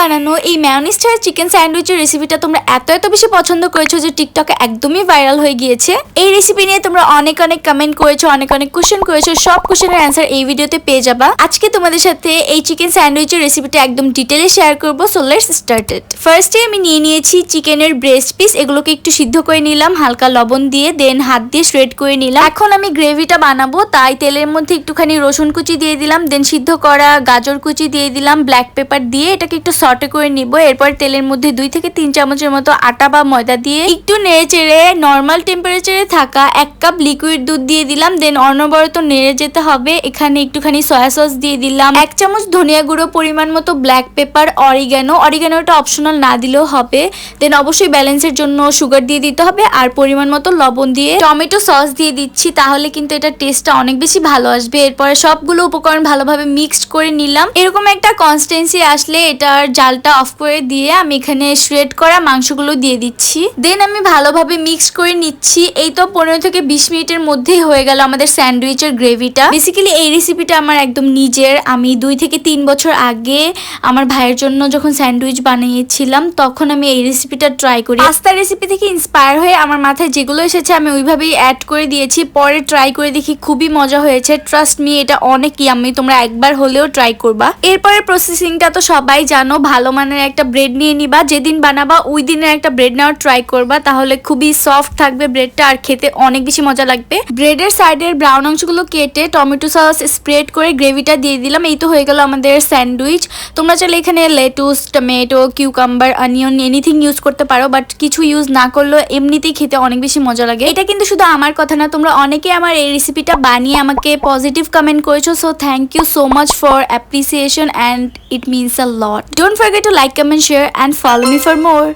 বানানো এই ম্যায়োনিজ ছাড়া চিকেন স্যান্ডউইচের রেসিপিটা তোমরা এত এত বেশি পছন্দ করেছ যে টিকটকে একদমই ভাইরাল হয়ে গিয়েছে। এই রেসিপি নিয়ে তোমরা অনেক অনেক কমেন্ট করেছ, অনেক অনেক কোশ্চেন করেছ, সব কোশ্চেনের অ্যান্সার এই ভিডিওতে পেয়ে যাবা। আজকে তোমাদের সাথে এই চিকেন স্যান্ডউইচের রেসিপিটা একদম ডিটেলে শেয়ার করব সো লেটস স্টার্টেড ফার্স্টে আমি নিয়ে নিয়েছি চিকেনের ব্রেস্ট পিস এগুলোকে একটু সিদ্ধ করে নিলাম, হালকা লবণ দিয়ে দেন হাত দিয়ে শ্রেড করে নিলাম। এখন আমি গ্রেভিটা বানাবো, তাই তেলের মধ্যে একটুখানি রসুন কুচি দিয়ে দিলাম দেন সিদ্ধ করা গাজর কুচি দিয়ে দিলাম ব্ল্যাক পেপার দিয়ে এটাকে একটু সটে করে নিব, এরপর তেলের মধ্যে দুই থেকে তিন চামচের মতো আটা বা ময়দা দিয়ে একটু নেড়ে চেড়ে নর্মাল টেম্পারেচারে থাকা এক কাপ লিকুইড দুধ দিয়ে দিলাম দেন অনবরত নেড়ে যেতে হবে। এখানে একটুখানি সয়া সস দিয়ে দিলাম। এক চামচ ধনিয়া গুঁড়ো পরিমাণ মতো ব্ল্যাক পেপার অরিগ্যানো অরিগ্যানোটা অপশনাল না দিলেও হবে। দেন অবশ্যই ব্যালেন্সের জন্য সুগার দিয়ে দিতে হবে, আর পরিমাণ মতো লবণ দিয়ে টমেটো সস দিয়ে দিচ্ছি, তাহলে কিন্তু এটা টেস্টটা অনেক বেশি ভালো আসবে। এরপরে সবগুলো উপকরণ ভালোভাবে মিক্সড করে নিলাম। এরকম একটা কনসিস্টেন্সি আসলে এটার জালটা অফ করে দিয়ে আমি এখানে শ্রেড করা মাংসগুলো দিয়ে দিচ্ছি। দেন আমি ভালোভাবে মিক্স করে নিচ্ছি। এই তো পনেরো থেকে বিশ মিনিটের মধ্যেই হয়ে গেল আমাদের স্যান্ডউইচের গ্রেভিটা বেসিক্যালি এই রেসিপিটা আমার একদম নিজের। আমি দুই থেকে তিন বছর আগে আমার ভাইয়ের জন্য যখন স্যান্ডউইচ বানিয়েছিলাম, তখন আমি এই রেসিপিটা ট্রাই করি। পাস্তার রেসিপি থেকে ইন্সপায়ার হয়ে আমার মাথায় যেগুলো এসেছে আমি ওইভাবেই অ্যাড করে দিয়েছি। পরে ট্রাই করে দেখি খুবই মজা হয়েছে। ট্রাস্ট মি এটা অনেক ইয়াম্মি তোমরা একবার হলেও ট্রাই করবা। এরপরে প্রসেসিংটা তো সবাই জানো ভালো মানের একটা ব্রেড নিয়ে নিবা, যেদিন বানাবা ওই দিনের একটা ব্রেড নেওয়ার ট্রাই করবা, তাহলে খুবই সফট থাকবে ব্রেডটা আর খেতে অনেক বেশি মজা লাগবে। ব্রেডের সাইডের ব্রাউন অংশগুলো কেটে টমেটো সস স্প্রেড করে গ্রেভিটা দিয়ে দিলাম, এই তো হয়ে গেল আমাদের স্যান্ডউইচ তোমরা চাইলে এখানে lettuce tomato cucumber onion anything use করতে পারো বাট কিছু ইউজ না করলেও এমনিতেই খেতে অনেক বেশি মজা লাগে। এটা কিন্তু শুধু আমার কথা না, তোমরা অনেকে আমার এই রেসিপিটা বানিয়ে আমাকে পজিটিভ কমেন্ট করেছ so thank you so much for appreciation and it means a lot don't Don't forget to like, comment, share and follow me for more.